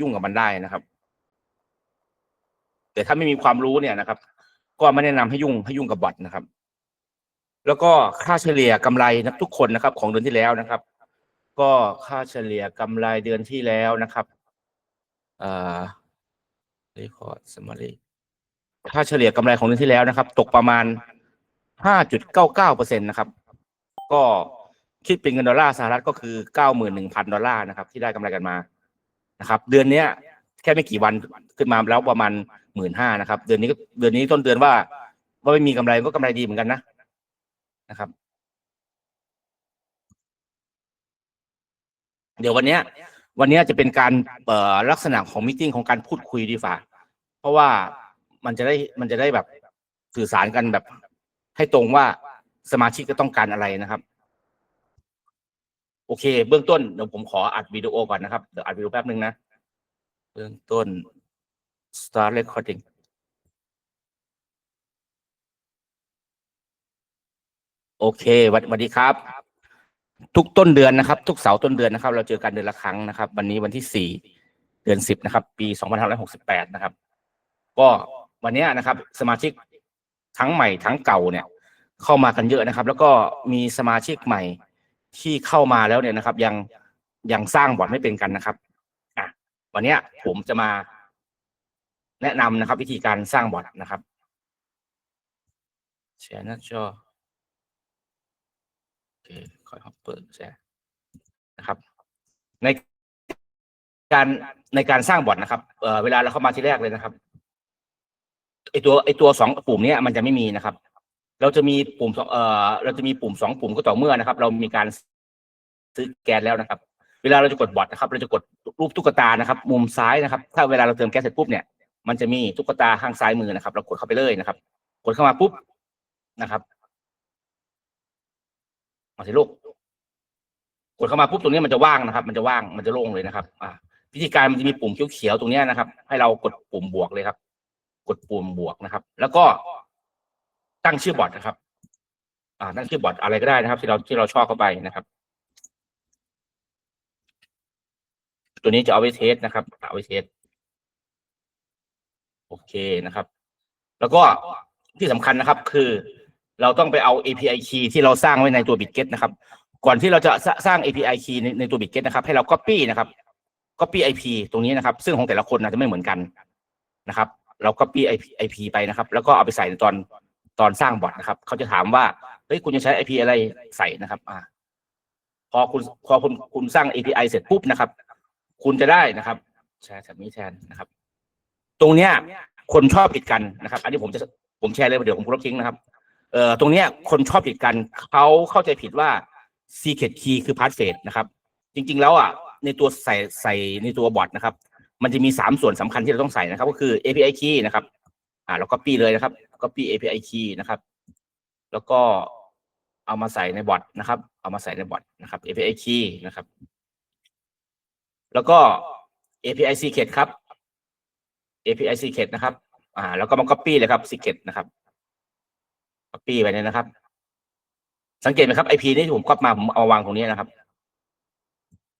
ยุ่งกับมันได้นะครับ แต่ถ้าไม่มีความรู้เนี่ยนะครับ ก็ไม่แนะนำให้ยุ่งให้ยุ่งกับบอทนะครับ แล้วก็ค่าเฉลี่ยกำไรนะทุกคนนะครับ ของเดือนที่แล้วนะครับ ก็ค่าเฉลี่ยกำไรเดือนที่แล้วนะครับเอ่อ record summary ค่าเฉลี่ยกำไรของเดือนที่แล้วนะครับ ตกประมาณ5.99เปอร์เซ็นตนะครับ ก็คิดเป็นเงินดอลลาร์สหรัฐก็คือ91,000ดอลลาร์นะครับ ที่ได้กำไรกันมา นะครับเดือนเนี้ยแค่ไม่กี่วันขึ้นมาแล้วประมาณหมื่นห้านะครับ เดือนนี้ก็เดือนนี้ต้นเดือนว่า ว่าไม่มีกำไรก็กำไรดีเหมือนกันนะนะครับ เดี๋ยววันเนี้ย วันนี้จะเป็นการเอ่อลักษณะของมิ팅ของการพูดคุยดีฝ่าเพราะว่ามันจะได้มันจะได้แบบสื่อสารกันแบบ ให้ตรงว่าสมาชิกก็ต้องการอะไรนะครับ โอเค เบื้องต้นเดี๋ยวผมขออัดวิดีโอก่อนนะครับ เดี๋ยวอัดวิดีโอแป๊บนึงนะ เบื้องต้น start recording โอเควัสสวัสดีครับ ทุกต้นเดือนนะครับ ทุกเสาร์ต้นเดือนนะครับ เราเจอกันเดือนละครั้งนะครับ วันนี้วันที่สี่เดือนสิบนะครับ ปีสองพันห้าร้อยหกสิบแปดนะครับ ก็วันนี้นะครับ สมาชิกทั้งใหม่ทั้งเก่าเนี่ย เข้ามากันเยอะนะครับ แล้วก็มีสมาชิกใหม่ ที่เข้ามาแล้วเนี่ยนะครับ ยังยังสร้างบอร์ดไม่เป็นกันนะครับอะวันนี้ผมจะมาแนะนำนะครับ วิธีการสร้างบอร์ดนะครับแชร์หน้าจอโอเคคอยฮอเปิดแชร์นะครับ ในการในการสร้างบอร์ดนะครับเอ่อเวลาเราเข้ามาที่แรกเลยนะครับไอตัวไอตัวสองปุ่มนี้มันจะไม่มีนะครับ เราจะมีปุ่มสองเอ่อเราจะมีปุ่มสองปุ่มก็ต่อเมื่อนะครับ เรามีการซื้อแก๊สแล้วนะครับ เวลาเราจะกดบอทนะครับ เราจะกดรูปตุ๊กตานะครับ มุมซ้ายนะครับ ถ้าเวลาเราเติมแก๊สเสร็จปุ๊บเนี่ยมันจะมีตุ๊กตาข้างซ้ายมือนะครับ เรากดเข้าไปเลยนะครับ กดเข้ามาปุ๊บนะครับมาสิลูกกดเข้ามาปุ๊บตรงนี้มันจะว่างนะครับ มันจะว่างมันจะโล่งเลยนะครับ อ่าวิธีการมันจะมีปุ่มเขียวๆตรงนี้นะครับ ให้เรากดปุ่มบวกเลยครับ กดปุ่มบวกนะครับ แล้วก็ ตั้งชื่อบอทนะครับ อ่าตั้งชื่อบอทอะไรก็ได้นะครับ ที่เราที่เราชอบเข้าไปนะครับ ตัวนี้จะเอาไว้เทสนะครับ เอาไว้เทสโอเคนะครับ แล้วก็ที่สำคัญนะครับ คือเราต้องไปเอา API key ที่เราสร้างไว้ในตัว Bitget นะครับ ก่อนที่เราจะสสร้าง API key ในในตัว Bitget นะครับ ให้เรา copy นะครับ copy IP ตรงนี้นะครับ ซึ่งของแต่ละคนอาจจะไม่เหมือนกันนะครับ เรา copy IP IP ไปนะครับ แล้วก็เอาไปใส่ในตอน ตอนสร้างบอทนะครับ เขาจะถามว่าเฮ้ยคุณจะใช้ IP อะไรใส่นะครับ อ่า พอคุณพอคุณคุณสร้าง API เสร็จปุ๊บนะครับ คุณจะได้นะครับแชร์แบบนี้แทนนะครับ ตรงเนี้ย คนชอบผิดกันนะครับ อันนี้ผมจะผมแชร์เลยเดี๋ยวผมลบทิ้งนะครับเอ่อตรงเนี้ยคนชอบผิดกันเขาเข้าใจผิดว่า secret key คือ password นะครับ จริง ๆ แล้วอะในตัวใส่ใส่ในตัวบอทนะครับ มันจะมีสามส่วนสำคัญที่เราต้องใส่นะครับ ก็คือ API key นะครับ อ่าเรา copy เลยนะครับ copy API key นะครับ แล้วก็เอามาใส่ในบอทนะครับ เอามาใส่ในบอทนะครับ API key นะครับ แล้วก็ API secret ครับ API secret นะครับ อ่า แล้วก็มา copy เลยครับ secret นะครับ copy ไปเนี่ยนะครับ สังเกตไหมครับ IP นี่ที่ผมก๊อปมาผมเอาวางตรงนี้นะครับ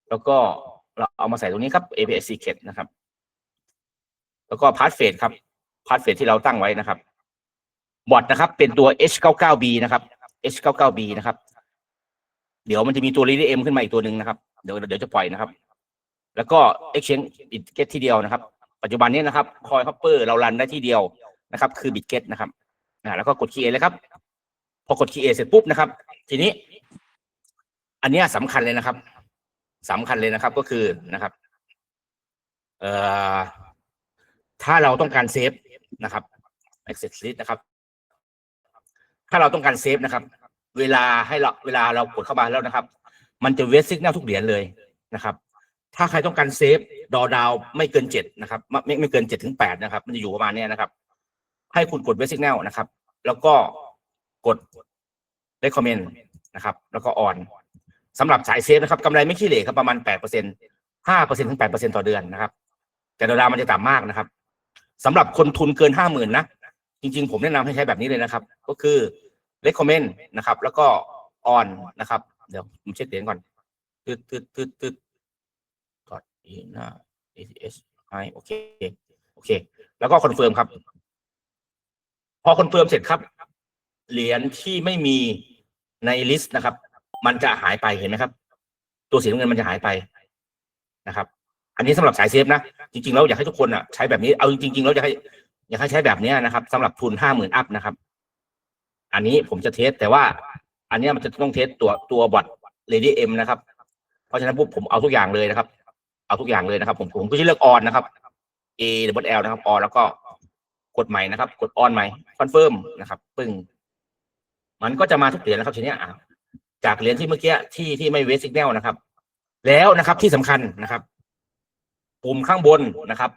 แล้วก็เราเอามาใส่ตรงนี้ครับ API secret นะครับ แล้วก็ password ครับ password ที่เราตั้งไว้นะครับ บอทนะครับ เป็นตัว H99B นะครับ H99B นะครับ เดี๋ยวมันจะมีตัว RDM ขึ้นมาอีกตัวหนึ่งนะครับ เดี๋ยวเดี๋ยวจะปล่อยนะครับ แล้วก็ Exchange Bitget ที่เดียวนะครับ ปัจจุบันนี้นะครับ Coin Hopper เรารันได้ที่เดียวนะครับ คือ Bitget นะครับอ่าแล้วก็กด Create เลยครับ พอกด Create เสร็จปุ๊บนะครับ ทีนี้ อันนี้สำคัญเลยนะครับสำคัญเลยนะครับก็คือนะครับ เอ่อถ้าเราต้องการเซฟนะครับ access list นะครับ ถ้าเราต้องการเซฟนะครับ เวลาให้เราเวลาเรากดเข้ามาแล้วนะครับ มันจะเวสซิกแนลทุกเหรียญเลยนะครับ ถ้าใครต้องการเซฟดอดาวไม่เกินเจ็ดนะครับไม่ไม่เกินเจ็ดถึงแปดนะครับ มันจะอยู่ประมาณนี้นะครับ ให้คุณกดเวสซิกแนลนะครับ แล้วก็กด recommend นะครับ แล้วก็ on สำหรับสายเซฟนะครับกำไรไม่ขี้เหร่ครับประมาณแปดเปอร์เซ็นต์ห้าเปอร์เซ็นต์ถึงแปดเปอร์เซ็นต่อเดือนนะครับ แต่ดอลลาร์มันจะต่ำมากนะครับสำหรับคนทุนเกินห้าหมื่นนะ จริงๆ ผมแนะนำให้ใช้แบบนี้เลยนะครับ ก็คือ recommend นะครับ แล้วก็ on นะครับ เดี๋ยวผมเช็คเหรียญก่อนตึ๊ดตึ๊ดตึ๊ดตึ๊ดกดอีน้า ACH ให้โอเคโอเค แล้วก็คอนเฟิร์มครับ พอคอนเฟิร์มเสร็จครับ เหรียญที่ไม่มีในลิสต์นะครับ มันจะหายไปเห็นไหมครับ ตัวสีน้ำเงินมันจะหายไปนะครับ อันนี้สำหรับสายเซฟนะ จริงๆแล้วอยากให้ทุกคนอะ ใช้แบบนี้เอาจริงๆแล้วอยากให้ อยากให้ใช้แบบนี้นะครับสำหรับทุนห้าหมื่นอัพนะครับ อันนี้ผมจะเทสแต่ว่า อันนี้มันจะต้องเทสตัวตัวบอทเลดี้เอ็มนะครับ เพราะฉะนั้นปุ๊บผมเอาทุกอย่างเลยนะครับ เอาทุกอย่างเลยนะครับ ผมผมก็จะเลือกออนนะครับ A W L นะครับออนแล้วก็กดใหม่นะครับ กดออนใหม่คอนเฟิร์มนะครับปึ้งมันก็จะมาทุกเหรียญนะครับทีนี้อะจากเหรียญที่เมื่อกี้ที่ที่ไม่เวสซิกแนลนะครับ แล้วนะครับที่สำคัญนะครับ ปุ่มข้างบนนะครับ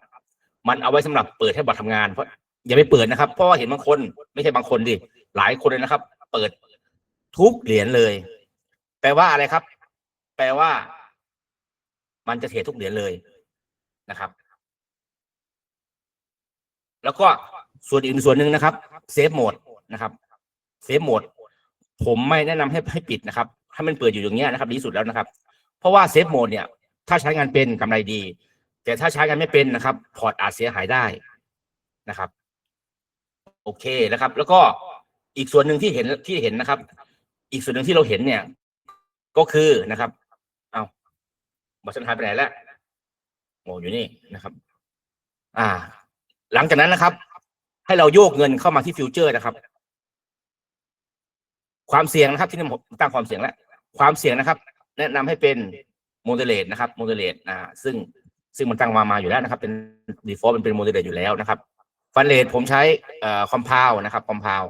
มันเอาไว้สำหรับเปิดให้บอททำงานเพราะอย่าไปเปิดนะครับเพราะว่าเห็นบางคน ไม่ใช่บางคนดิหลายคนเลยนะครับ เปิดทุกเหรียญเลย แปลว่าอะไรครับ แปลว่า มันจะเทรดทุกเหรียญเลยนะครับ แล้วก็ส่วนอีกส่วนหนึ่งนะครับเซฟโหมดนะครับเซฟโหมดผมไม่แนะนำให้ให้ปิดนะครับ ถ้ามันเปิดอยู่อย่างเงี้ยนะครับ ดีสุดแล้วนะครับ เพราะว่าเซฟโหมดเนี่ย ถ้าใช้งานเป็นกำไรดี แต่ถ้าใช้งานไม่เป็นนะครับ พอร์ตอาจเสียหายได้นะครับ โอเคนะครับ แล้วก็อีกส่วนหนึ่งที่เห็นที่เห็นนะครับ อีกส่วนหนึ่งที่เราเห็นเนี่ย ก็คือนะครับ เอาบัตรฉันหายไปไหนแล้วโอ้อยู่นี่นะครับ อ่า หลังจากนั้นนะครับ ให้เราโยกเงินเข้ามาที่ฟิวเจอร์นะครับ ความเสี่ยงนะครับ ที่นี่ผมตั้งความเสี่ยงแล้วความเสี่ยงนะครับ แนะนำให้เป็นโมเดเลตนะครับโมเดเลตอ่า ซึ่ง ซึ่งมันตั้งมามาอยู่แล้วนะครับ เป็นดีฟอลต์มันเป็นโมเดเลอยู่แล้วนะครับฟันเลทผมใช้เอ่อคอมเพาวนะครับคอมเพาว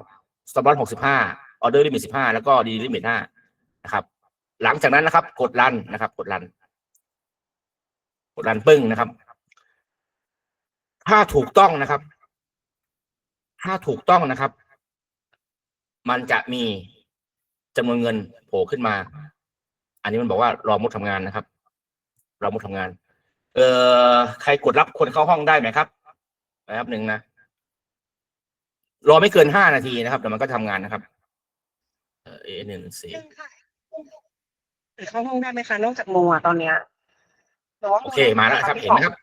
สต็อปลอสหกสิบห้าออเดอร์ลิมิตสิบห้าแล้วก็ดีลิมิตห้านะครับ หลังจากนั้นนะครับ กดรันนะครับ กดรัน กดรันปึ้งนะครับ ถ้าถูกต้องนะครับ ถ้าถูกต้องนะครับ มันจะมีจำนวนเงินโผล่ขึ้นมา อันนี้มันบอกว่ารอมุดทำงานนะครับ รอมุดทำงาน เอ่อใครกดรับคนเข้าห้องได้ไหมครับนะครับหนึ่งนะรอไม่เกินห้านาทีนะครับเดี๋ยวมันก็ทำงานนะครับเออหนึ่งสี่เข้าห้องได้ไหมคะนอกจากโมอะตอนเนี้ยหรือว่าโอเคมาแล้วครับเห็นไหมครับ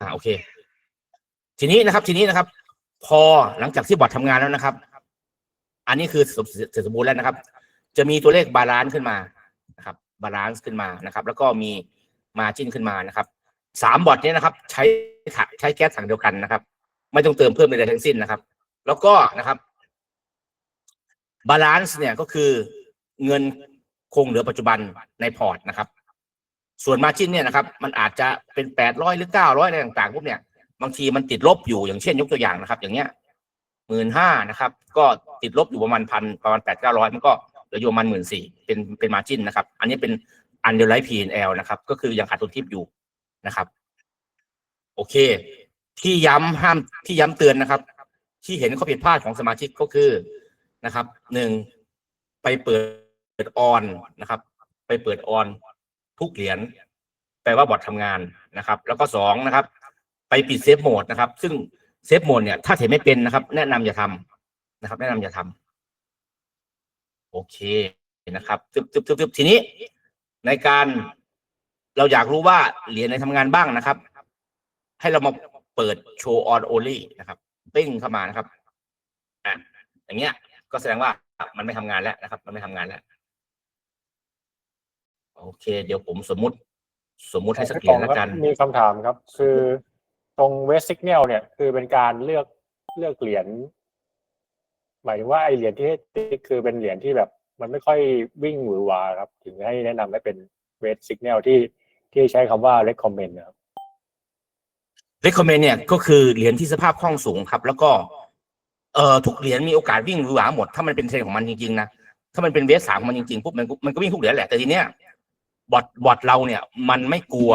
อ่าโอเค ทีนี้นะครับ ทีนี้นะครับ พอหลังจากที่บอททำงานแล้วนะครับ อันนี้คือเสร็จเสร็จสมบูรณ์แล้วนะครับ จะมีตัวเลขบาลานซ์ขึ้นมานะครับบาลานซ์ขึ้นมานะครับ แล้วก็มี มาจิ้นขึ้นมานะครับสามบอทนี้นะครับ ใช้ถังใช้แก๊สถังเดียวกันนะครับ ไม่ต้องเติมเพิ่มใดๆทั้งสิ้นนะครับ แล้วก็นะครับบาลานซ์เนี่ยก็คือเงินคงเหลือปัจจุบันในพอร์ตนะครับ ส่วนมาจิ้นเนี่ยนะครับ มันอาจจะเป็นแปดร้อยหรือเก้าร้อยอะไรต่างๆพวกเนี่ย บางทีมันติดลบอยู่อย่างเช่นยกตัวอย่างนะครับ อย่างเงี้ยหมื่นห้านะครับ ก็ติดลบอยู่ประมาณพันประมาณแปดเก้าร้อยมันก็เหลืออยู่ประมาณหมื่นสี่เป็นเป็นมาจิ้นนะครับ อันนี้เป็น อันเดอร์ไลท์พีเอลนะครับ ก็คือยังขาดทุนทิปอยู่นะครับ โอเค ที่ย้ำห้ามที่ย้ำเตือนนะครับ ที่เห็นข้อผิดพลาดของสมาชิกก็คือนะครับหนึ่งไปเปิดออนนะครับ ไปเปิดออนทุกเหรียญแปลว่าบอททำงานนะครับ แล้วก็สองนะครับ ไปปิดเซฟโหมดนะครับ ซึ่งเซฟโหมดเนี่ยถ้าเห็นไม่เป็นนะครับ แนะนำอย่าทำนะครับ แนะนำอย่าทำโอเคนะครับตึบตึบตึบตึบทีนี้ ในการเราอยากรู้ว่าเหรียญไหนทำงานบ้างนะครับ ให้เรามาเปิดโชว์ออนโอลี่นะครับปิ้งเข้ามานะครับอะอย่างเงี้ย ก็แสดงว่ามันไม่ทำงานแล้วนะครับ มันไม่ทำงานแล้ว โอเค เดี๋ยวผมสมมุติ สมมุติให้สักเหรียญแล้วกัน มีคำถามครับ คือตรงเวสซิกเนลเนี่ย คือเป็นการเลือกเลือกเหรียญหมายถึงว่าไอเหรียญที่ให้ติ๊กคือเป็นเหรียญที่แบบ มันไม่ค่อยวิ่งหวือหวาครับ ถึงให้แนะนำให้เป็นเวสซิกเนลที่ที่ใช้คำว่า recommend นะครับ recommend เนี่ยก็คือเหรียญที่สภาพคล่องสูงครับ แล้วก็เอ่อทุกเหรียญมีโอกาสวิ่งหรือหวาหมด ถ้ามันเป็นเทรนด์ของมันจริงๆนะถ้ามันเป็นเวสสามของมันจริงๆปุ๊บมันก็มันก็วิ่งทุกเหรียญแหละแต่ทีเนี้ยบอทบอทเราเนี่ยมันไม่กลัว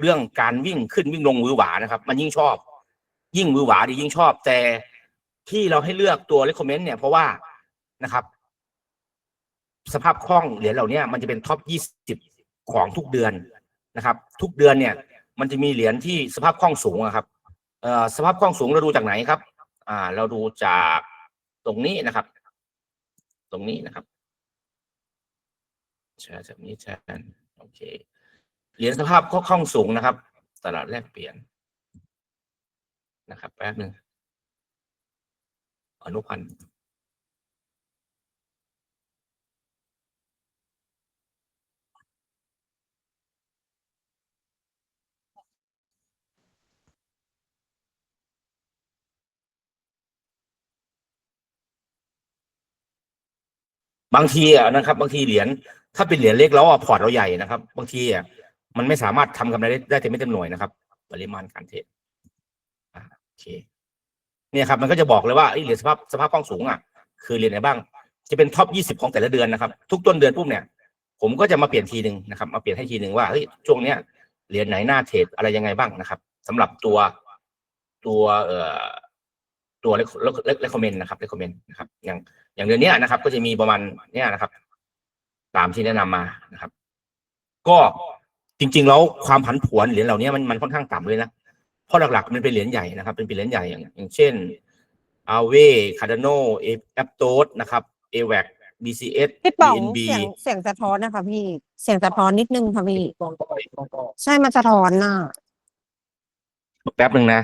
เรื่องการวิ่งขึ้นวิ่งลงมือหวานะครับ มันยิ่งชอบ ยิ่งมือหวาดียิ่งชอบ แต่ที่เราให้เลือกตัว recommend เนี่ยเพราะว่านะครับ สภาพคล่องเหรียญเหล่านี้มันจะเป็นท็อปยี่สิบของทุกเดือนนะครับ ทุกเดือนเนี่ยมันจะมีเหรียญที่สภาพคล่องสูงครับเอ่อสภาพคล่องสูงเราดูจากไหนครับ อ่า เราดูจากตรงนี้นะครับ ตรงนี้นะครับแชร์จากนี้แชร์โอเคเหรียญสภาพคล่องสูงนะครับ ตลาดแลกเปลี่ยนนะครับแป๊บหนึ่งอนุพันธ์ บางทีอะนะครับ บางทีเหรียญถ้าเป็นเหรียญเล็กแล้วอะพอร์ตเราใหญ่นะครับ บางทีอะมันไม่สามารถทำกำไรได้ได้เต็มไม่เต็มหน่วยนะครับ ปริมาณการเทรดอ่าโอเคเนี่ยครับมันก็จะบอกเลยว่าเอ้ยเหรียญสภาพสภาพคล่องสูงอะคือเหรียญไหนบ้าง จะเป็นท็อปยี่สิบของแต่ละเดือนนะครับ ทุกต้นเดือนปุ๊บเนี่ย ผมก็จะมาเปลี่ยนทีหนึ่งนะครับ มาเปลี่ยนให้ทีหนึ่งว่าเฮ้ยช่วงเนี้ยเหรียญไหนหน้าเทรดอะไรยังไงบ้างนะครับสำหรับตัวตัวเอ่อ ตัวเลขเลขคอมเมนต์นะครับเลขคอมเมนต์นะครับ อย่างอย่างเดือนเนี้ยนะครับ ก็จะมีประมาณเนี้ยนะครับ ตามที่แนะนำมานะครับ ก็จริง ๆ แล้วความผันผวนเหรียญเหล่านี้มันมันค่อนข้างต่ำเลยนะเพราะหลักๆมันเป็นเหรียญใหญ่นะครับ เป็นเหรียญใหญ่อย่างอย่างเช่นอาเวคาร์ดโนเอแอปโตสนะครับเอแวกบีซีเอสพี่ป๋องบีเสียงเสียงสะท้อนนะคะพี่เสียงสะท้อนนิดนึงค่ะพี่ใช่มันสะท้อนน่ะแป๊บหนึ่งนะ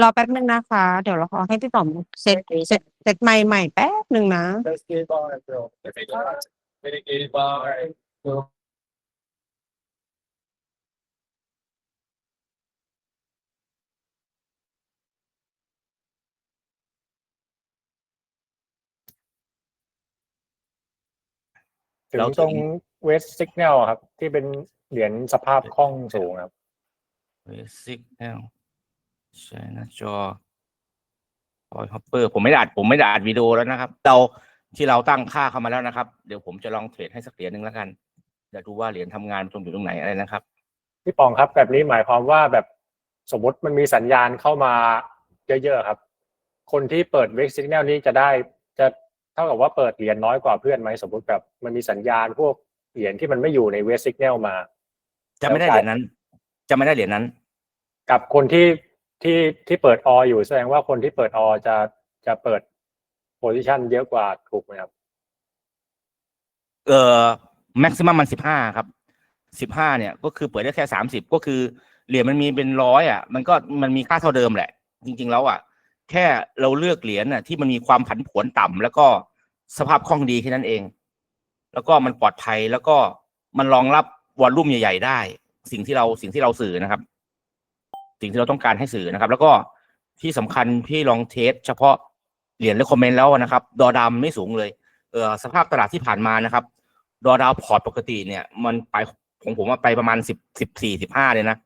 รอแป๊บนึงนะคะ เดี๋ยวเราขอให้พี่ป๋องเซตเซตเซตใหม่ใหม่แป๊บนึงนะถึงแล้วถึงตรงเวสซิกแนลครับ ที่เป็นเหรียญสภาพคล่องสูงครับเบสิกแนว ใช่หน้าจอพอยฮอปเปอร์ผมไม่ได้อัดผมไม่ได้อัดวิดีโอแล้วนะครับ เราที่เราตั้งค่าเข้ามาแล้วนะครับ เดี๋ยวผมจะลองเทรดให้สักเหรียญหนึ่งแล้วกันเดี๋ยวดูว่าเหรียญทำงานตรงอยู่ตรงไหนอะไรนะครับพี่ปองครับแบบนี้หมายความว่าแบบสมมติมันมีสัญญาณเข้ามาเยอะๆครับ คนที่เปิดเวกซิกแนลนี้จะได้จะเท่ากับว่าเปิดเหรียญน้อยกว่าเพื่อนไหมสมมติแบบมันมีสัญญาณพวกเหรียญที่มันไม่อยู่ในเวกซิกแนลมา จะไม่ได้เหรียญนั้น จะไม่ได้เหรียญนั้น กับคนที่ ที่ที่เปิดออยู่แสดงว่าคนที่เปิดออจะจะเปิดโพซิชันเยอะกว่าถูกไหมครับ เอ่อแม็กซิมัมมันสิบห้าครับสิบห้าเนี่ย ก็คือเปิดได้แค่สามสิบก็คือเหรียญมันมีเป็นร้อยอะ มันก็มันมีค่าเท่าเดิมแหละ จริง ๆ แล้วอะ แค่เราเลือกเหรียญน่ะ ที่มันมีความผันผวนต่ำแล้วก็สภาพคล่องดีแค่นั้นเอง แล้วก็มันปลอดภัยแล้วก็มันรองรับวอลลุ่มใหญ่ ๆ ได้ สิ่งที่เราสิ่งที่เราสื่อนะครับ สิ่งที่เราต้องการให้สื่อนะครับ แล้วก็ที่สำคัญพี่ลองเทสเฉพาะเหรียญและคอมเมนต์แล้วนะครับ ดอดามไม่สูงเลยเออสภาพตลาดที่ผ่านมานะครับ ดอดาวพอร์ตปกติเนี่ย มันไปของผมว่าไปประมาณสิบสิบสี่สิบห้าเลยนะ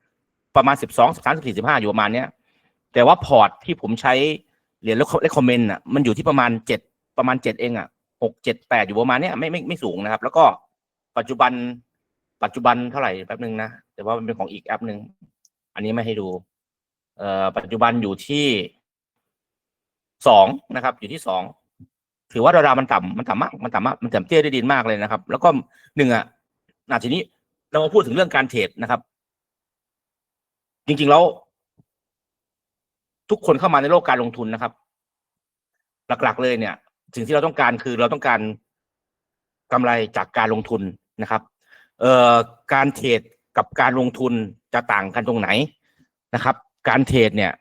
ประมาณสิบสองสิบสามสิบสี่สิบห้าอยู่ประมาณเนี้ยแต่ว่าพอร์ตที่ผมใช้เหรียญและคอมเมนต์อะมันอยู่ที่ประมาณเจ็ดประมาณเจ็ดเองอะหกเจ็ดแปดอยู่ประมาณเนี้ยไม่ไม่ไม่สูงนะครับ แล้วก็ปัจจุบันปัจจุบันเท่าไหร่แป๊บนึงนะ แต่ว่ามันเป็นของอีกแอปหนึ่ง อันนี้ไม่ให้ดู เอ่อปัจจุบันอยู่ที่สองนะครับ อยู่ที่สองถือว่าดอลลาร์มันต่ำมันต่ำมากมันต่ำมากมันต่ำเตี้ยได้ดินมากเลยนะครับ แล้วก็หนึ่งอะนาทีนี้เรามาพูดถึงเรื่องการเทรดนะครับ จริงๆแล้วทุกคนเข้ามาในโลกการลงทุนนะครับ หลักๆเลยเนี่ย สิ่งที่เราต้องการคือเราต้องการกำไรจากการลงทุนนะครับ เอ่อการเทรดกับการลงทุน จะต่างกันตรงไหนนะครับ การเทรดเนี่ย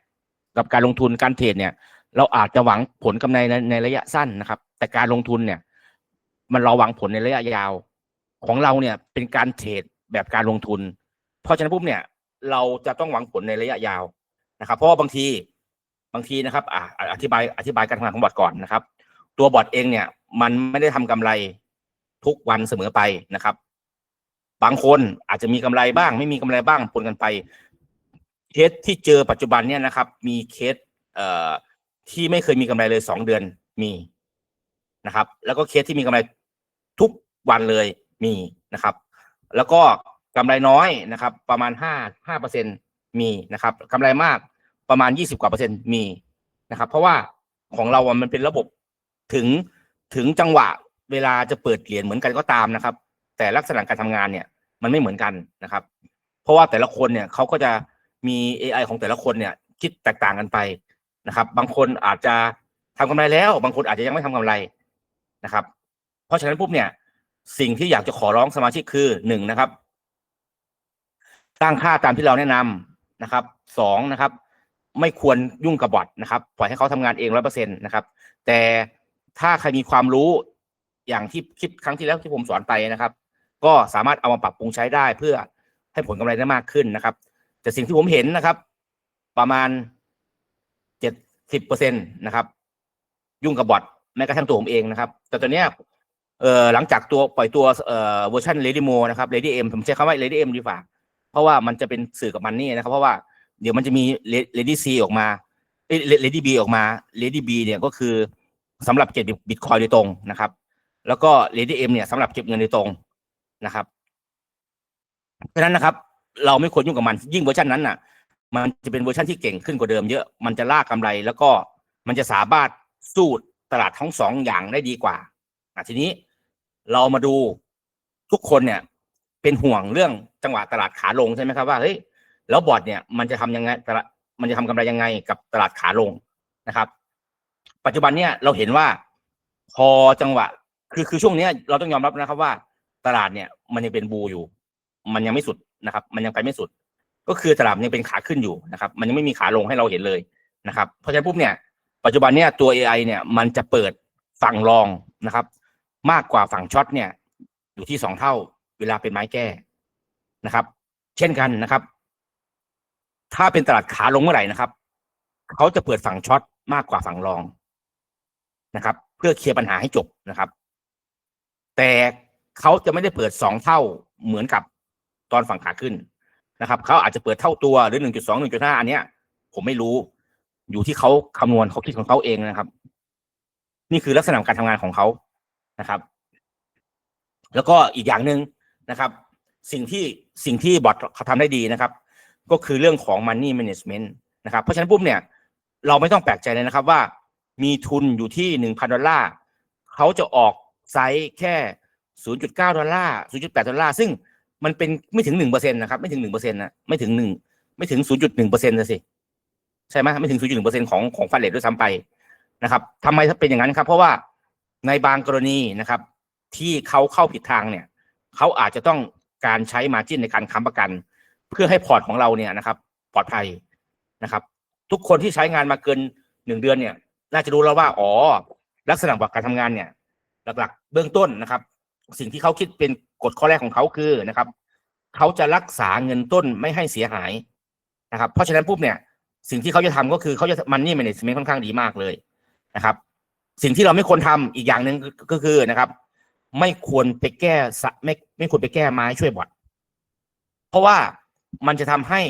กับการลงทุนการเทรดเนี่ย เราอาจจะหวังผลกำไรในในระยะสั้นนะครับ แต่การลงทุนเนี่ย มันเราหวังผลในระยะยาวของเราเนี่ยเป็นการเทรดแบบการลงทุน เพราะฉะนั้นปุ๊บเนี่ย เราจะต้องหวังผลในระยะยาวนะครับ เพราะว่าบางทีบางทีนะครับอ่าอธิบายอธิบายการทำงานของบอร์ดก่อนนะครับ ตัวบอร์ดเองเนี่ย มันไม่ได้ทำกำไรทุกวันเสมอไปนะครับ บางคนอาจจะมีกำไรบ้าง ไม่มีกำไรบ้างปนกันไป เคสที่เจอปัจจุบันเนี่ยนะครับ มีเคสเอ่อที่ไม่เคยมีกำไรเลยสองเดือนมีนะครับ แล้วก็เคสที่มีกำไรทุกวันเลยมีนะครับ แล้วก็กำไรน้อยนะครับ ประมาณห้าห้าเปอร์เซ็นมีนะครับกำไรมากประมาณยี่สิบกว่าเปอร์เซ็นต์มีนะครับ เพราะว่าของเราอะมันเป็นระบบถึงถึงจังหวะเวลาจะเปิดเหรียญเหมือนกันก็ตามนะครับ แต่ลักษณะการทำงานเนี่ยมันไม่เหมือนกันนะครับ เพราะว่าแต่ละคนเนี่ยเขาก็จะมี AI ของแต่ละคนเนี่ยคิดแตกต่างกันไปนะครับ บางคนอาจจะทำกำไรแล้ว บางคนอาจจะยังไม่ทำกำไรนะครับ เพราะฉะนั้นปุ๊บเนี่ย สิ่งที่อยากจะขอร้องสมาชิกคือหนึ่งนะครับ ตั้งค่าตามที่เราแนะนำนะครับสองนะครับ ไม่ควรยุ่งกับบอทนะครับปล่อยให้เขาทำงานเองร้อยเปอร์เซ็นต์นะครับ แต่ถ้าใครมีความรู้อย่างที่คลิปครั้งที่แล้วที่ผมสอนไปนะครับ ก็สามารถเอามาปรับปรุงใช้ได้เพื่อให้ผลกำไรได้มากขึ้นนะครับ แต่สิ่งที่ผมเห็นนะครับ ประมาณเจ็ดสิบเปอร์เซ็นตนะครับ ยุ่งกับบอทแม้กระทั่งตัวผมเองนะครับ แต่ตอนเนี้ยเอ่อหลังจากตัวปล่อยตัวเอ่อเวอร์ชัน Lady Mo นะครับ Lady M ผมใช้คำว่า Lady M ดีกว่าเพราะว่ามันจะเป็นสื่อกับมันนี่นะครับ เพราะว่าเดี๋ยวมันจะมี Lady C ออกมาเอ้ย Lady B ออกมา Lady B เนี่ยก็คือสำหรับเก็บบิตคอยโดยตรงนะครับ แล้วก็ Lady M เนี่ยสำหรับเก็บเงินโดยตรง นะครับฉะนั้นนะครับ เราไม่ควรยุ่งกับมัน ยิ่งเวอร์ชันนั้นน่ะ มันจะเป็นเวอร์ชันที่เก่งขึ้นกว่าเดิมเยอะมันจะลากกำไร แล้วก็มันจะสามารถสู้ตลาดทั้งสองอย่างได้ดีกว่าอะทีนี้เรามาดูทุกคนเนี่ย เป็นห่วงเรื่องจังหวะตลาดขาลงใช่ไหมครับว่าเฮ้ยแล้วบอดเนี่ยมันจะทำยังไงตลาดมันจะทำกำไรยังไงกับตลาดขาลงนะครับ ปัจจุบันเนี่ยเราเห็นว่าพอจังหวะ คือคือช่วงเนี้ยเราต้องยอมรับนะครับว่า ตลาดเนี่ยมันยังเป็นบูอยู่ มันยังไม่สุดนะครับ มันยังไปไม่สุด ก็คือตลาดยังเป็นขาขึ้นอยู่นะครับ มันยังไม่มีขาลงให้เราเห็นเลยนะครับ เพราะฉะนั้นปุ๊บเนี่ยปัจจุบันเนี่ยตัว AI เนี่ยมันจะเปิดฝั่งรองนะครับ มากกว่าฝั่งช็อตเนี่ย อยู่ที่สองเท่า เวลาเป็นไม้แก้นะครับ เช่นกันนะครับ ถ้าเป็นตลาดขาลงเมื่อไหร่นะครับเขาจะเปิดฝั่งช็อตมากกว่าฝั่งรองนะครับ เพื่อเคลียร์ปัญหาให้จบนะครับ แต่ เขาจะไม่ได้เปิดสองเท่าเหมือนกับตอนฝั่งขาขึ้นนะครับเขาอาจจะเปิดเท่าตัวหรือหนึ่งจุดสองหนึ่งจุดห้าอันเนี้ย ผมไม่รู้ อยู่ที่เขาคำนวณเขาคิดของเขาเองนะครับ นี่คือลักษณะการทำงานของเขานะครับ แล้วก็อีกอย่างหนึ่งนะครับ สิ่งที่สิ่งที่บอทเขาทำได้ดีนะครับ ก็คือเรื่องของ money management นะครับ เพราะฉะนั้นปุ๊บเนี่ย เราไม่ต้องแปลกใจเลยนะครับว่ามีทุนอยู่ที่หนึ่งพันดอลลาร์เขาจะออกไซส์แค่ ศูนย์จุดอลลาร์ศูนย์จุดอลลาร์ ซึ่งมันเป็นไม่ถึงหนึ่งเปอร์เซ็นต์นะครับ ไม่ถึงหนึ่งเปอร์เซ็นต์นะไม่ถึงหนึ่งไม่ถึงศูนย์จุดหนึ่งเปอร์เซ็นต์สิ ใช่ไหมไม่ถึง 0.1%ของของฟันเลทด้วยซ้ำไปนะครับทำไมถ้าเป็นอย่างนั้นครับ เพราะว่าในบางกรณีนะครับ ที่เขาเข้าผิดทางเนี่ย เขาอาจจะต้องการใช้มาจิ้นในการค้ำประกัน เพื่อให้พอร์ตของเราเนี่ยนะครับ ปลอดภัยนะครับ ทุกคนที่ใช้งานมาเกินหนึ่งเดือนเนี่ย น่าจะรู้แล้วว่า อ๋อ ลักษณะของการทำงานเนี่ย หลักๆ เบื้องต้นนะครับ สิ่งที่เขาคิดเป็นกฎข้อแรกของเขาคือนะครับเขาจะรักษาเงินต้นไม่ให้เสียหายนะครับ เพราะฉะนั้นปุ๊บเนี่ย สิ่งที่เขาจะทำก็คือเขาจะมันนี่แมネจเมนต์ค่อนข้างดีมากเลยนะครับ สิ่งที่เราไม่ควรทำอีกอย่างหนึ่งก็คือนะครับ ไม่ควรไปแก้สไม่ไม่ควรไปแก้ไม้ช่วยบอดเพราะว่ามันจะทำให้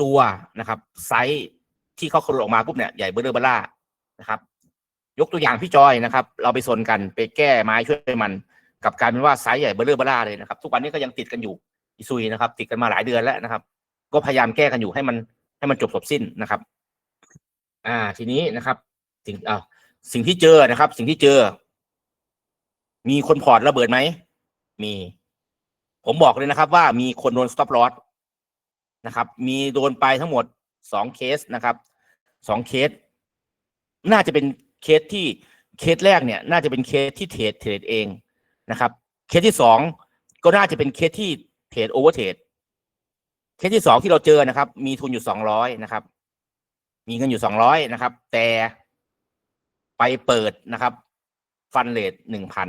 ตัวนะครับ ไซส์ที่เขาคำนวณออกมาปุ๊บเนี่ยใหญ่เบอร์เดอร์เบล่านะครับ ยกตัวอย่างพี่จอยนะครับ เราไปสนกันไปแก้ไม้ช่วยมัน กับการเป็นว่าไซส์ใหญ่เบอร์เดอร์เบล่าเลยนะครับ ทุกวันนี้ก็ยังติดกันอยู่อิซุยนะครับ ติดกันมาหลายเดือนแล้วนะครับ ก็พยายามแก้กันอยู่ให้มันให้มันจบจบสิ้นนะครับ อ่า ทีนี้นะครับ สิ่งอ่าสิ่งที่เจอนะครับ สิ่งที่เจอ มีคนพอร์ตระเบิดไหมมี ผมบอกเลยนะครับ ว่ามีคนโดน stop loss นะครับ มีโดนไปทั้งหมดสองเคสนะครับสองเคส น่าจะเป็นเคสที่เคสแรกเนี่ย น่าจะเป็นเคสที่เทรดเทรดเอง นะครับ เคสที่สองก็น่าจะเป็นเคสที่เทรดโอเวอร์เทรดเคสที่สองที่เราเจอนะครับ มีทุนอยู่สองร้อยนะครับ มีเงินอยู่สองร้อยนะครับ แต่ไปเปิดนะครับ ฟันเลทหนึ่งพัน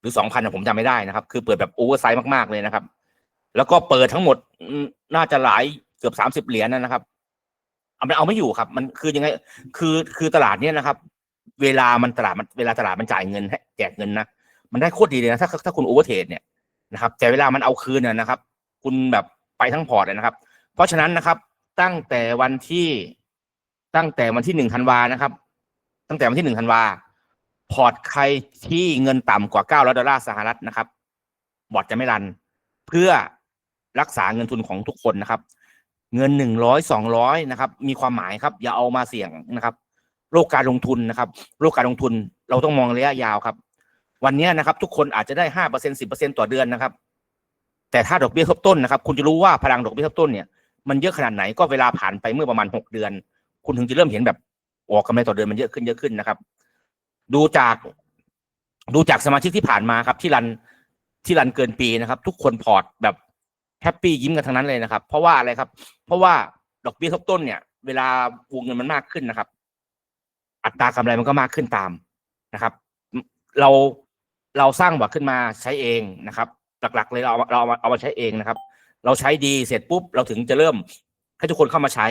หรือสองพันผมจำไม่ได้นะครับ คือเปิดแบบโอเวอร์ไซส์มากๆเลยนะครับ แล้วก็เปิดทั้งหมดน่าจะหลายเกือบสามสิบเหรียญนะครับเอาไม่เอาไม่อยู่ครับ มันคือยังไง คือคือตลาดเนี้ยนะครับ เวลามันตลาดมันเวลาตลาดมันจ่ายเงินให้แจกเงินนะ มันได้โคตรดีเลยนะถ้าถ้าคุณโอเวอร์เทรดเนี่ยนะครับแต่เวลามันเอาคืนเนี่ยนะครับ คุณแบบไปทั้งพอร์ตเลยนะครับ เพราะฉะนั้นนะครับ ตั้งแต่วันที่ตั้งแต่วันที่หนึ่งธันวานะครับ ตั้งแต่วันที่หนึ่งธันวาพอร์ตใครที่เงินต่ำกว่าเก้าร้อยดอลลาร์สหรัฐนะครับ บอร์ดจะไม่รัน เพื่อรักษาเงินทุนของทุกคนนะครับ เงินหนึ่งร้อยสองร้อยนะครับ มีความหมายครับ อย่าเอามาเสี่ยงนะครับ โลกการลงทุนนะครับ โลกการลงทุนเราต้องมองระยะยาวครับ วันนี้นะครับ ทุกคนอาจจะได้ห้าเปอร์เซ็นสิบเปอร์เซ็นต่อเดือนนะครับ แต่ถ้าดอกเบี้ยทบต้นนะครับ คุณจะรู้ว่าพลังดอกเบี้ยทบต้นเนี่ยมันเยอะขนาดไหนก็เวลาผ่านไปเมื่อประมาณหกเดือน คุณถึงจะเริ่มเห็นแบบออกกำไรต่อเดือนมันเยอะขึ้นเยอะขึ้นนะครับ ดูจากดูจากสมาชิกที่ผ่านมาครับ ที่รันที่รันเกินปีนะครับ ทุกคนพอร์ตแบบแฮปปี้ยิ้มกันทั้งนั้นเลยนะครับ เพราะว่าอะไรครับ เพราะว่าดอกเบี้ยทบต้นเนี่ย เวลาวงเงินมันมากขึ้นนะครับ อัตรากำไรมันก็มากขึ้นตามนะครับ เรา เราสร้างบอร์ดขึ้นมาใช้เองนะครับ หลักๆ เลยเราเอาเราเอามาเอามาใช้เองนะครับ เราใช้ดีเสร็จปุ๊บเราถึงจะเริ่มให้ทุกคนเข้ามาใช้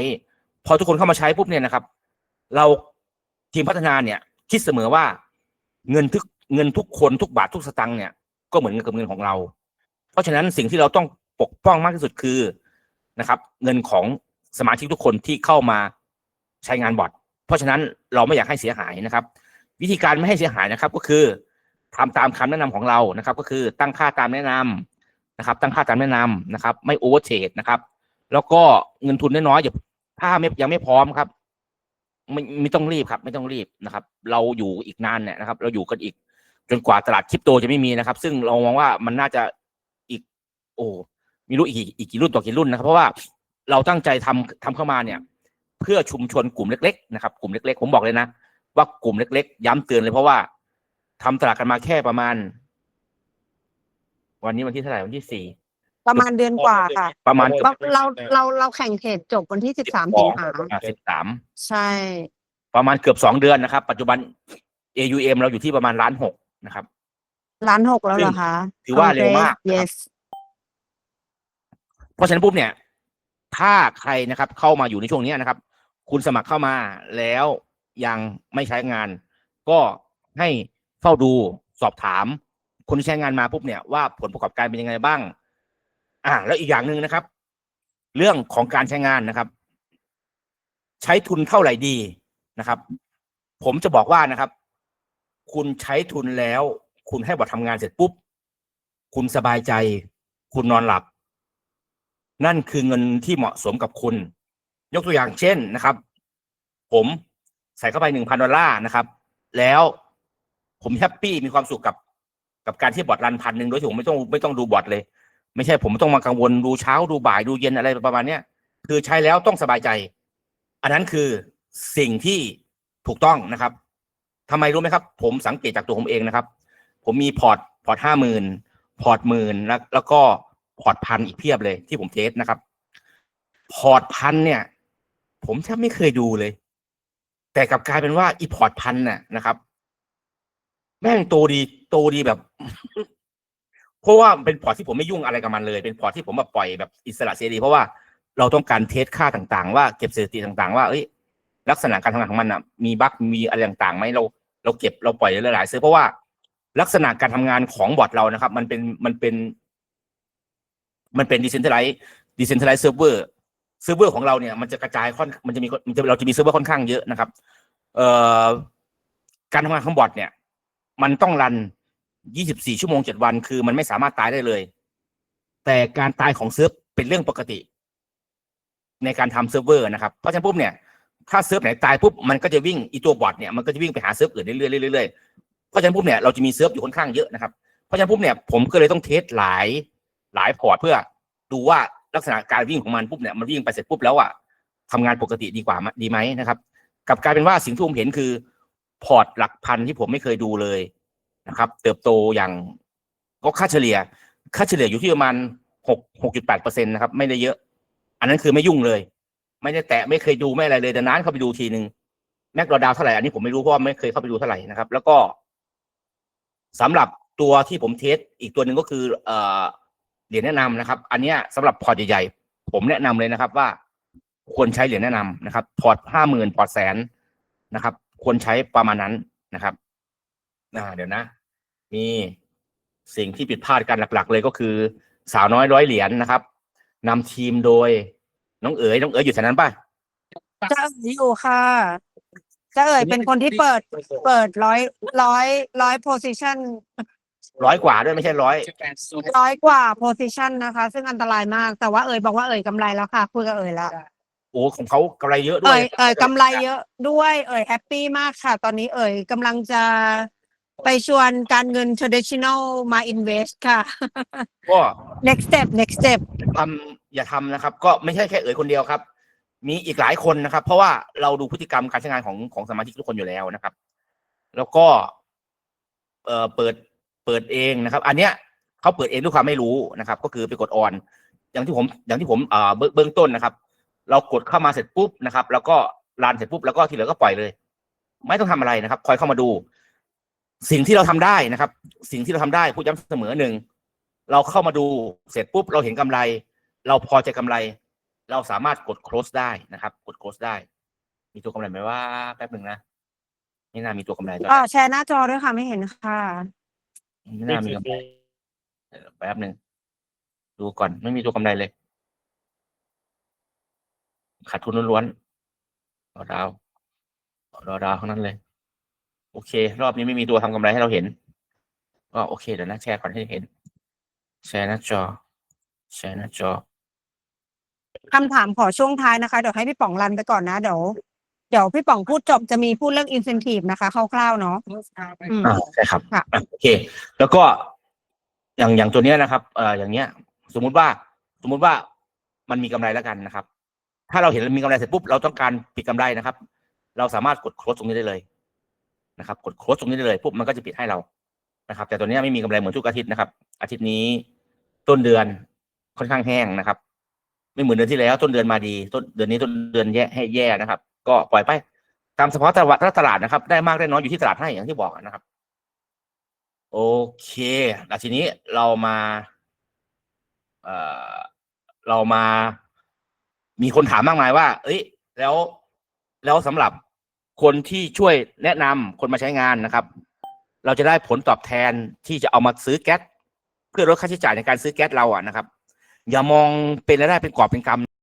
พอทุกคนเข้ามาใช้ปุ๊บเนี่ยนะครับ เราทีมพัฒนาเนี่ย คิดเสมอว่าเงินทุกเงินทุกคนทุกบาททุกสตังค์เนี่ยก็เหมือนกับเงินของเรา เพราะฉะนั้นสิ่งที่เราต้องปกป้องมากที่สุดคือนะครับ เงินของสมาชิกทุกคนที่เข้ามาใช้งานบอร์ดเพราะฉะนั้นเราไม่อยากให้เสียหายนะครับ วิธีการไม่ให้เสียหายนะครับก็คือ ทำตามคำแนะนำของเรานะครับ ก็คือตั้งค่าตามแนะนำนะครับ ตั้งค่าตามแนะนำนะครับ ไม่โอเวอร์เทรดนะครับ แล้วก็เงินทุนน้อยๆอย่าถ้าไม่ยังไม่พร้อมครับ ไม่ไม่ต้องรีบครับ ไม่ต้องรีบนะครับ เราอยู่อีกนานเนี่ยนะครับ เราอยู่กันอีก จนกว่าตลาดคริปโตจะไม่มีนะครับ ซึ่งเรามองว่ามันน่าจะอีก โอ้มีรู้อีกอีกกี่รุ่นต่อกี่รุ่นนะครับ เพราะว่าเราตั้งใจทำทำเข้ามาเนี่ย เพื่อชุมชนกลุ่มเล็ก ๆ นะครับ กลุ่มเล็ก ๆ ผมบอกเลยนะว่ากลุ่มเล็ก ๆ ย้ำเตือนเลยเพราะว่า ทำตลาดกันมาแค่ประมาณ วันนี้วันที่เท่าไหร่วันที่สี่ประมาณเดือนกว่าค่ะ ประมาณเราเราเราเราแข่งเทรดจบวันที่สิบสามสิงหาสิบสามใช่ ประมาณเกือบสองเดือนนะครับ ปัจจุบัน AUM เราอยู่ที่ประมาณล้านหกนะครับล้านหกแล้วเหรอคะถือว่าเร็วมากนะครับ yes เพราะฉะนั้นปุ๊บเนี่ย ถ้าใครนะครับ เข้ามาอยู่ในช่วงนี้นะครับ คุณสมัครเข้ามาแล้วยังไม่ใช้งาน ก็ให้ เฝ้าดูสอบถาม คนที่ใช้งานมาปุ๊บเนี่ยว่าผลประกอบการเป็นยังไงบ้าง อ่า แล้วอีกอย่างหนึ่งนะครับ เรื่องของการใช้งานนะครับ ใช้ทุนเท่าไหร่ดีนะครับ ผมจะบอกว่านะครับ คุณใช้ทุนแล้ว คุณให้บอททำงานเสร็จปุ๊บ คุณสบายใจ คุณนอนหลับ นั่นคือเงินที่เหมาะสมกับคุณ ยกตัวอย่างเช่นนะครับ ผมใส่เข้าไปหนึ่งพันดอลลาร์นะครับ แล้ว ผมแฮปปี้มีความสุขกับ กับการที่บอร์ดรันพันหนึ่งโดยที่ผมไม่ต้องไม่ต้องดูบอร์ดเลย ไม่ใช่ผมต้องมากังวลดูเช้าดูบ่ายดูเย็นอะไรประมาณเนี้ยคือใช้แล้วต้องสบายใจ อันนั้นคือสิ่งที่ถูกต้องนะครับทำไมรู้ไหมครับ ผมสังเกตจากตัวผมเองนะครับ ผมมีพอร์ตพอร์ตห้าหมื่นพอร์ตหมื่นแล้วแล้วก็พอร์ตพันอีกเพียบเลยที่ผมเทสนะครับ พอร์ตพันเนี่ย ผมแทบไม่เคยดูเลย แต่กับกลายเป็นว่าอีพอร์ตพันน่ะนะครับ แม่งโตดีโตดีแบบ เพราะว่าเป็นพอร์ตที่ผมไม่ยุ่งอะไรกับมันเลย เป็นพอร์ตที่ผมแบบปล่อยแบบอิสระเสรีเพราะว่าเราต้องการเทสค่าต่างๆ ว่าเก็บสถิติต่างๆ ว่าเอ้ยลักษณะการทำงานของมันอะ มีบั๊กมีอะไรต่างๆไหมเรา เราเก็บเราปล่อยหลายๆเซอร์เพราะว่าลักษณะการทำงานของบอร์ดเรานะครับ มันเป็นมันเป็น มันเป็นดิเซนทไลซ์ดิเซนทไลซ์เซิร์ฟเวอร์เซิร์ฟเวอร์ของเราเนี่ยมันจะกระจายค่อนมันจะมีมันจะเราจะมีเซิร์ฟเวอร์ค่อนข้างเยอะนะครับ เอ่อการทำงานของบอร์ดเนี่ย มันต้องรัน 24 ชั่วโมง 7 วัน คือมันไม่สามารถตายได้เลย แต่การตายของเซิร์ฟเป็นเรื่องปกติ ในการทำเซิร์ฟเวอร์นะครับ เพราะฉะนั้นปุ๊บเนี่ย ถ้าเซิร์ฟไหนตายปุ๊บ มันก็จะวิ่งอีตัวบอทเนี่ย มันก็จะวิ่งไปหาเซิร์ฟอื่นเรื่อยๆเรื่อยๆเพราะฉะนั้นปุ๊บเนี่ย เราจะมีเซิร์ฟอยู่ค่อนข้างเยอะนะครับ เพราะฉะนั้นปุ๊บเนี่ย ผมก็เลยต้องเทสหลาย หลายพอร์ตเพื่อดูว่าลักษณะการวิ่งของมันปุ๊บเนี่ย มันวิ่งไปเสร็จปุ๊บแล้วอะทำงานปกติดีกว่าดีไหมนะครับ กับกลายเป็นว่าสิ่งที่ผมเห็นคือ พอร์ตหลักพันที่ผมไม่เคยดูเลยนะครับ เติบโตอย่างก็ค่าเฉลี่ย ค่าเฉลี่ยอยู่ที่ประมาณหกหกจุดแปดเปอร์เซ็นต์นะครับ ไม่ได้เยอะ อันนั้นคือไม่ยุ่งเลย ไม่ได้แตะไม่เคยดูไม่อะไรเลยแต่นานเข้าไปดูทีหนึ่งแม็กดอดาวเท่าไหร่อันนี้ผมไม่รู้เพราะไม่เคยเข้าไปดูเท่าไหร่นะครับ แล้วก็สำหรับตัวที่ผมเทสอีกตัวหนึ่งก็คือ เอ่อเหรียญแนะนำนะครับ อันเนี้ยสำหรับพอร์ตใหญ่ๆผมแนะนำเลยนะครับว่าควรใช้เหรียญแนะนำนะครับ พอร์ตห้าหมื่นพอร์ตแสนนะครับ ควรใช้ประมาณนั้นนะครับอ่าเดี๋ยวนะ มีสิ่งที่ผิดพลาดกันหลัก ๆ เลยก็คือสาวน้อยร้อยเหรียญนะครับนำทีมโดยน้องเอ๋ยน้องเอ๋ยอยู่แถวนั้นป่ะจะเอ๋ยอยู่ค่ะจะเอ๋ยเป็นคนที่เปิด เปิดร้อยร้อยร้อยโพซิชันร้อยกว่าด้วยไม่ใช่ร้อยร้อยกว่า position นะคะ ซึ่งอันตรายมาก แต่ว่าเอ่ยบอกว่าเอ่ยกำไรแล้วค่ะคุยกับเอ่ยแล้ว โอ้ของเขากำไรเยอะด้วเอ่ยยเอ่ยกำไรเยอะด้วย เอ่ยแฮปปี้มากค่ะ ตอนนี้เอ่ยกำลังจะไปชวนการเงิน traditional มา invest ค่ะ ก็ next step next step ทำอย่าทำนะครับ ก็ไม่ใช่แค่เอ๋ยคนเดียวครับ มีอีกหลายคนนะครับ เพราะว่าเราดูพฤติกรรมการใช้งานของของสมาชิกทุกคนอยู่แล้วนะครับ แล้วก็เอ่อเปิดเปิดเองนะครับ อันเนี้ยเขาเปิดเองด้วยความไม่รู้นะครับ ก็คือไปกดออน อย่างที่ผมอย่างที่ผมเอ่อเบื้องเบื้องต้นนะครับ เรากดเข้ามาเสร็จปุ๊บนะครับ แล้วก็รันเสร็จปุ๊บแล้วก็ที่เหลือก็ปล่อยเลย ไม่ต้องทำอะไรนะครับ คอยเข้ามาดู สิ่งที่เราทำได้นะครับ สิ่งที่เราทำได้พูดย้ำเสมอหนึ่งเราเข้ามาดูเสร็จปุ๊บเราเห็นกำไร เราพอใจกำไร เราสามารถกด close ได้นะครับ กด close ได้ มีตัวกำไรไหมว่าแป๊บหนึ่งนะไม่น่ามีตัวกำไรด้วยอ่าแชร์หน้าจอด้วยค่ะไม่เห็นค่ะไม่น่ามีกำไรเดี๋ยวแป๊บหนึ่งดูก่อนไม่มีตัวกำไรเลย ขาดทุนล้วนๆรอดาวรอดาวทั้งนั้นเลย โอเค รอบนี้ไม่มีตัวทำกำไรให้เราเห็น ก็โอเคเดี๋ยวนะแชร์ก่อนให้เห็น แชร์หน้าจอ แชร์หน้าจอคำถามขอช่วงท้ายนะคะ เดี๋ยวให้พี่ป๋องรันไปก่อนนะ เดี๋ยวเดี๋ยวพี่ป๋องพูดจบจะมีพูดเรื่อง incentive นะคะคร่าวๆเนาะอืมอ่าใช่ครับค่ะอะโอเค แล้วก็อย่างอย่างตัวเนี้ยนะครับเอ่ออย่างเนี้ย สมมุติว่า สมมุติว่ามันมีกำไรแล้วกันนะครับ ถ้าเราเห็นมีกำไรเสร็จปุ๊บเราต้องการปิดกำไรนะครับ เราสามารถกดโคลดตรงนี้ได้เลยนะครับ กดโคลดตรงนี้ได้เลยปุ๊บมันก็จะปิดให้เรานะครับ แต่ตัวนี้ไม่มีกำไรเหมือนทุกอาทิตย์นะครับ อาทิตย์นี้ต้นเดือนค่อนข้างแห้งนะครับ ไม่เหมือนเดือนที่แล้ว ต้นเดือนมาดี ต้นเดือนนี้ต้นเดือนแย่ให้แย่นะครับ ก็ปล่อยไป ตามเฉพาะตลาดตลาดนะครับ ได้มากได้น้อยอยู่ที่ตลาดให้อย่างที่บอกนะครับ โอเคแล้วทีนี้เรามา เอ่อเรามา มีคนถามมากมายว่า เอ้ย แล้วแล้วสำหรับคนที่ช่วยแนะนำคนมาใช้งานนะครับ เราจะได้ผลตอบแทนที่จะเอามาซื้อแก๊สเพื่อลดค่าใช้จ่ายในการซื้อแก๊สเราอะนะครับ อย่ามองเป็นรายได้เป็นกอบเป็นกำ